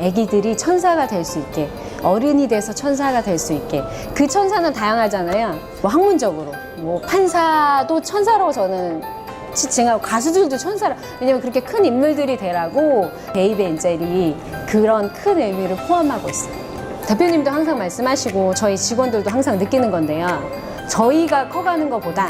아기들이 천사가 될 수 있게 어른이 돼서 천사가 될 수 있게 그 천사는 다양하잖아요. 뭐 학문적으로 뭐 판사도 천사라고 저는 지칭하고 가수들도 천사라 왜냐면 그렇게 큰 인물들이 되라고 베이비 엔젤이 그런 큰 의미를 포함하고 있어요. 대표님도 항상 말씀하시고 저희 직원들도 항상 느끼는 건데요. 저희가 커가는 것보다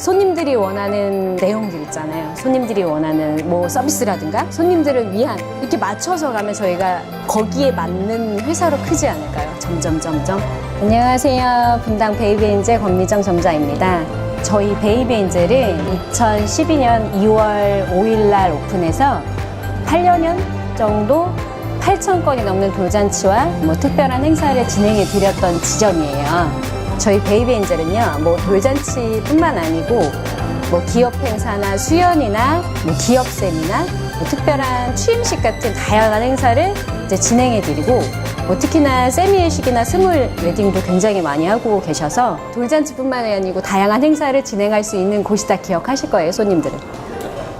손님들이 원하는 내용들 있잖아요. 손님들이 원하는 뭐 서비스라든가 손님들을 위한 이렇게 맞춰서 가면 저희가 거기에 맞는 회사로 크지 않을까요? 점점 점점. 안녕하세요. 분당 베이비엔젤 권미정 점자입니다. 저희 베이비엔젤은 2012년 2월 5일 날 오픈해서 8년 정도 8천 건이 넘는 돌잔치와 뭐 특별한 행사를 진행해 드렸던 지점이에요. 저희 베이비 엔젤은요, 뭐 돌잔치뿐만 아니고 뭐 기업 행사나 수연이나 뭐 기업쌤이나 뭐 특별한 취임식 같은 다양한 행사를 이제 진행해 드리고 뭐 특히나 세미의식이나 스몰 웨딩도 굉장히 많이 하고 계셔서 돌잔치뿐만 아니고 다양한 행사를 진행할 수 있는 곳이다 기억하실 거예요, 손님들은.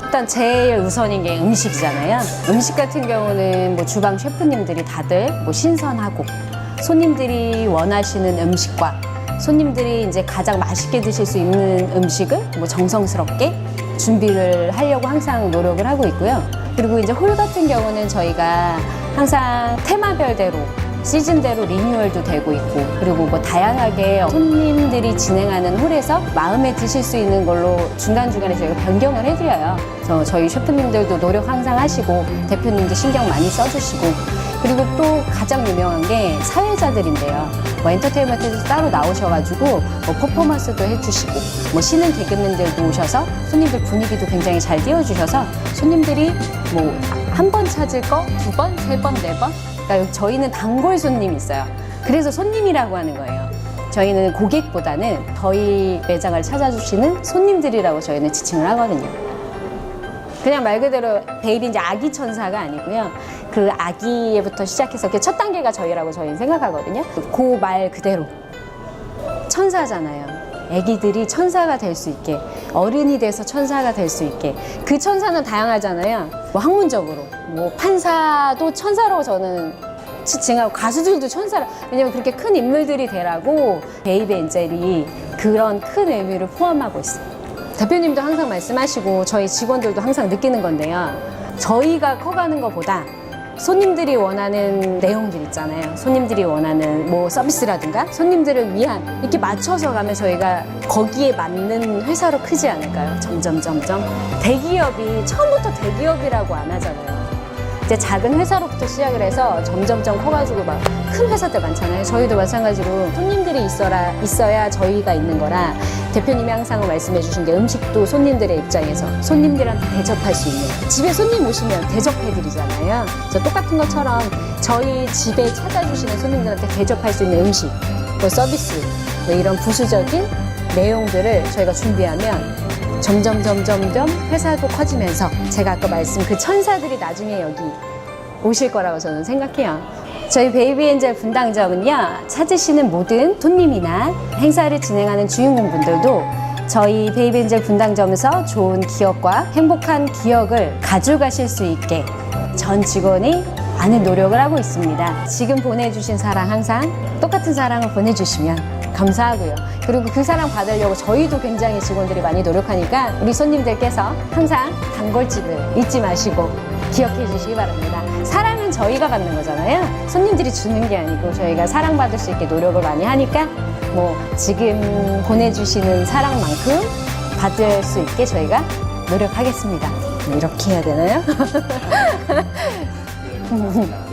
일단 제일 우선인 게 음식이잖아요. 음식 같은 경우는 뭐 주방 셰프님들이 다들 뭐 신선하고 손님들이 원하시는 음식과 손님들이 이제 가장 맛있게 드실 수 있는 음식을 뭐 정성스럽게 준비를 하려고 항상 노력을 하고 있고요. 그리고 이제 홀 같은 경우는 저희가 항상 테마별대로 시즌대로 리뉴얼도 되고 있고 그리고 뭐 다양하게 손님들이 진행하는 홀에서 마음에 드실 수 있는 걸로 중간중간에 저희가 변경을 해드려요. 저, 저희 셰프님들도 노력 항상 하시고 대표님도 신경 많이 써주시고 그리고 또 가장 유명한 게 사회자들인데요. 뭐 엔터테인먼트에서 따로 나오셔가지고 뭐 퍼포먼스도 해주시고 뭐 신은 개그맨들도 오셔서 손님들 분위기도 굉장히 잘 띄워주셔서 손님들이 뭐 한 번 찾을 거 두 번, 세 번, 네 번. 그러니까 저희는 단골 손님이 있어요. 그래서 손님이라고 하는 거예요. 저희는 고객보다는 저희 매장을 찾아주시는 손님들이라고 저희는 지칭을 하거든요. 그냥 말 그대로 베이비 이제 아기 천사가 아니고요. 그 아기부터 시작해서 그 첫 단계가 저희라고 저희는 생각하거든요. 그 말 그대로 천사잖아요. 아기들이 천사가 될 수 있게 어른이 돼서 천사가 될 수 있게 그 천사는 다양하잖아요. 뭐 학문적으로 뭐 판사도 천사라고 저는 지칭하고 가수들도 천사라 왜냐면 그렇게 큰 인물들이 되라고 베이비 엔젤이 그런 큰 의미를 포함하고 있어요. 대표님도 항상 말씀하시고 저희 직원들도 항상 느끼는 건데요. 저희가 커가는 것보다 손님들이 원하는 내용들 있잖아요. 손님들이 원하는 뭐 서비스라든가 손님들을 위한 이렇게 맞춰서 가면 저희가 거기에 맞는 회사로 크지 않을까요? 점점 점점 대기업이 처음부터 대기업이라고 안 하잖아요. 이제 작은 회사로부터 시작을 해서 점점점 커가지고 막 큰 회사들 많잖아요. 저희도 마찬가지로 손님들이 있어라 있어야 저희가 있는 거라 대표님이 항상 말씀해 주신 게 음식도 손님들의 입장에서 손님들한테 대접할 수 있는 집에 손님 오시면 대접해 드리잖아요. 그래서 똑같은 것처럼 저희 집에 찾아주시는 손님들한테 대접할 수 있는 음식, 뭐 서비스, 뭐 이런 부수적인 내용들을 저희가 준비하면 점점 점점점 회사도 커지면서 제가 아까 말씀 그 천사들이 나중에 여기 오실 거라고 저는 생각해요. 저희 베이비엔젤 분당점은요, 찾으시는 모든 손님이나 행사를 진행하는 주인공분들도 저희 베이비엔젤 분당점에서 좋은 기억과 행복한 기억을 가져가실 수 있게 전 직원이 많은 노력을 하고 있습니다. 지금 보내주신 사랑 항상 똑같은 사랑을 보내주시면 감사하고요. 그리고 그 사랑 받으려고 저희도 굉장히 직원들이 많이 노력하니까 우리 손님들께서 항상 단골집을 잊지 마시고 기억해 주시기 바랍니다. 사랑은 저희가 받는 거잖아요. 손님들이 주는 게 아니고 저희가 사랑받을 수 있게 노력을 많이 하니까 뭐 지금 보내주시는 사랑만큼 받을 수 있게 저희가 노력하겠습니다. 이렇게 해야 되나요?